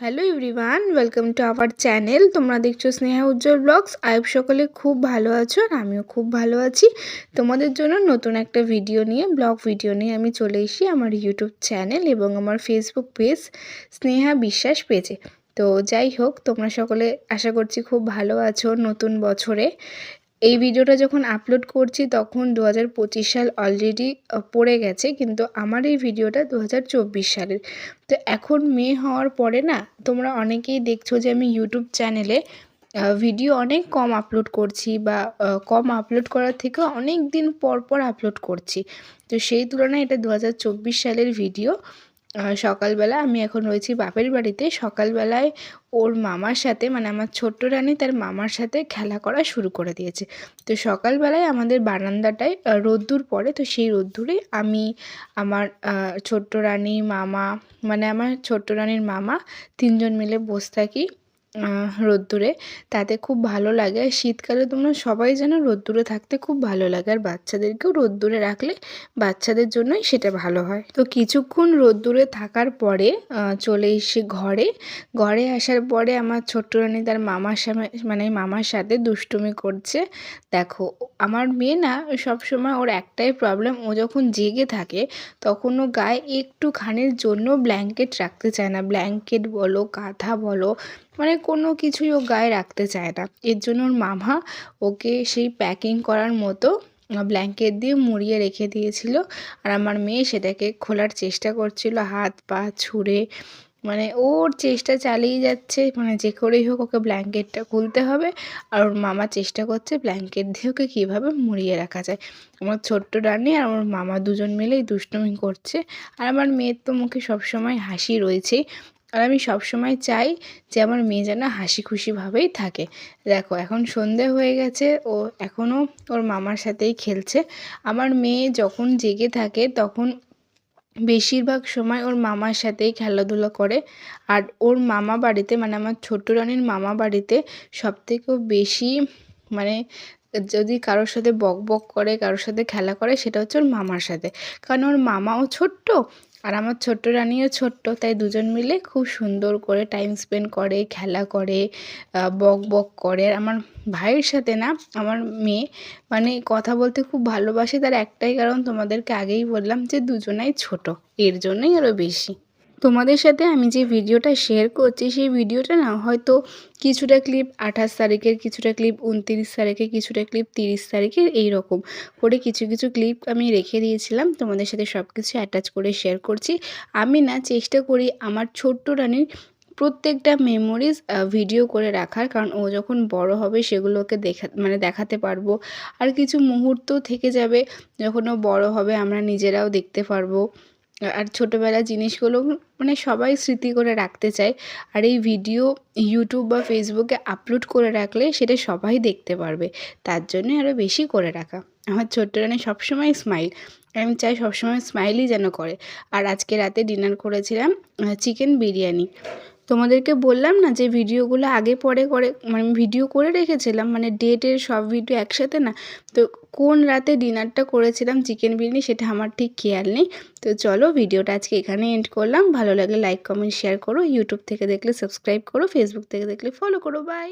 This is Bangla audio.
Hello everyone welcome to our channel তোমরা দেখছ স্নেহা উজ্জ্বল ব্লগস আয়ব সকলে খুব ভালো আছো আর আমিও খুব ভালো আছি। তোমাদের জন্য নতুন একটা ভিডিও নিয়ে ব্লগ ভিডিও নিয়ে আমি চলে এসি আমার ইউটিউব চ্যানেল এবং আমার ফেসবুক পেজ স্নেহা বিশ্বাস পেজে তো যাই হোক, তোমরা সকলে আশা করছি খুব ভালো আছো নতুন বছরে। এই ভিডিওটা যখন আপলোড করছি তখন দু হাজার পঁচিশ সাল অলরেডি পড়ে গেছে, কিন্তু আমার এই ভিডিওটা দু হাজার চব্বিশ সালের। তো এখন মে হওয়ার পরে না, তোমরা অনেকেই দেখছ যে আমি ইউটিউব চ্যানেলে ভিডিও অনেক কম আপলোড করছি বা কম আপলোড করার থেকে অনেক দিন পর পর আপলোড করছি। তো সেই তুলনায় এটা দু হাজার চব্বিশ সালের ভিডিও সকালবেলা আমি এখন রয়েছি বাপের বাড়িতে। সকালবেলায় ওর মামার সাথে মানে আমার ছোট্ট রানী তার মামার সাথে খেলা করা শুরু করে দিয়েছে। তো সকালবেলায় আমাদের বারান্দাটায় রোদ্দুর পড়ে। তো সেই রোদ্দুরে আমি আমার ছোট্ট রানী, মামা মানে আমার ছোট্ট রানীর মামা তিনজন মিলে বসে থাকি। রোদ্দুরে, তাতে খুব ভালো লাগে। আর শীতকালে তোমরা সবাই যেন রোদ্দুরে থাকতে খুব ভালো লাগে। আর বাচ্চাদেরকেও রোদ্দুরে রাখলে বাচ্চাদের জন্যই সেটা ভালো হয়। তো কিছুক্ষণ রোদ্দুরে থাকার পরে চলে এসে ঘরে। ঘরে আসার পরে আমার ছোট্ট রানী তার মামার সামনে মানে মামার সাথে দুষ্টুমি করছে। দেখো, আমার মেয়ে না সবসময় ওর একটাই প্রবলেম ও যখন জেগে থাকে, তখন ও গায়ে একটুখানির জন্য ব্ল্যাঙ্কেট রাখতে চায় না। ব্ল্যাঙ্কেট বলো, কাঁথা বলো মানে কোনো কিছুই ও গায়ে রাখতে চায় না। এর জন্য ওর মামা ওকে সেই প্যাকিং করার মতো ব্ল্যাঙ্কেট দিয়ে মুড়িয়ে রেখে দিয়েছিল। আর আমার মেয়ে সেটাকে খোলার চেষ্টা করছিল, হাত পা ছুঁড়ে। মানে ওর চেষ্টা চালিয়ে যাচ্ছে মানে যে করেই হোক ওকে ব্ল্যাঙ্কেটটা খুলতে হবে। আর ওর মামা চেষ্টা করছে ব্ল্যাঙ্কেট দিয়ে ওকে কীভাবে মুড়িয়ে রাখা যায়। আমার ছোট্ট রানী আর আমার মামা দুজন মিলেই দুষ্টুমি করছে। আর আমার মেয়ের তো মুখে সবসময় হাসি রয়েছেই আর আমি সবসময় চাই যে আমার মেয়ে যেন হাসি খুশিভাবেই থাকে। দেখো, এখন সন্ধে হয়ে গেছে, ও এখনও ওর মামার সাথেই খেলছে। আমার মেয়ে যখন জেগে থাকে তখন বেশিরভাগ সময় ওর মামার সাথেই খেলাধুলো করে। আর ওর মামা বাড়িতে মানে আমার ছোট্ট রানির মামা বাড়িতে সবথেকেও বেশি মানে যদি কারোর সাথে বক বক করে, কারোর সাথে খেলা করে, সেটা হচ্ছে ওর মামার সাথে। কারণ ওর মামাও ছোট্ট আর আমার ছোট্ট রানিও ছোট্ট, তাই দুজন মিলে খুব সুন্দর করে টাইম স্পেন্ড করে, খেলা করে বক বক করে। আর আমার ভাইয়ের সাথে না, আমার মেয়ে মানে কথা বলতে খুব ভালোবাসে, তার একটাই কারণ তোমাদেরকে আগেই বললাম যে দুজনাই ছোট, এর জন্যই আরও বেশি। তোমাদের সাথে আমি যে ভিডিওটা শেয়ার করছি, সেই ভিডিওটা না হয়তো কিছুটা ক্লিপ আঠাশ তারিখের, কিছুটা ক্লিপ উনতিরিশ তারিখের, কিছুটা ক্লিপ তিরিশ তারিখের এই রকম করে কিছু কিছু ক্লিপ আমি রেখে দিয়েছিলাম। তোমাদের সাথে সব কিছু অ্যাটাচ করে শেয়ার করছি। আমি না চেষ্টা করি আমার ছোট্ট রানীর প্রত্যেকটা মেমোরিজ ভিডিও করে রাখার। কারণ ও যখন বড় হবে সেগুলোকে দেখা মানে দেখাতে পারব। আর কিছু মুহূর্ত থেকে যাবে যখন ও বড় হবে, আমরা নিজেরাও দেখতে পারব। আর ছোটোবেলার জিনিসগুলো মানে সবাই স্মৃতি করে রাখতে চায়। আর এই ভিডিও ইউটিউব বা ফেসবুকে আপলোড করে রাখলে সেটা সবাই দেখতে পারবে। তার জন্য আরও বেশি করে রাখা। আমার ছোট্ট রানী সবসময় স্মাইল আমি চাই সবসময় স্মাইলই যেন করে। আর আজকে রাতে ডিনার করেছিলাম চিকেন বিরিয়ানি। তোমাদেরকে বললাম না যে ভিডিওগুলো আগে পরে করে মানে ভিডিও করে রেখেছিলাম মানে ডেটের সব ভিডিও একসাথে না, তো কোন রাতে ডিনারটা করেছিলাম চিকেন বিরিয়ানি সেটা আমার ঠিক খেয়াল নেই, তো চলো ভিডিওটা আজকে এখানে এন্ড করলাম, ভালো লাগে লাইক কমেন্ট শেয়ার করো ইউটিউব থেকে দেখলে সাবস্ক্রাইব করো ফেসবুক থেকে দেখলে ফলো করো বাই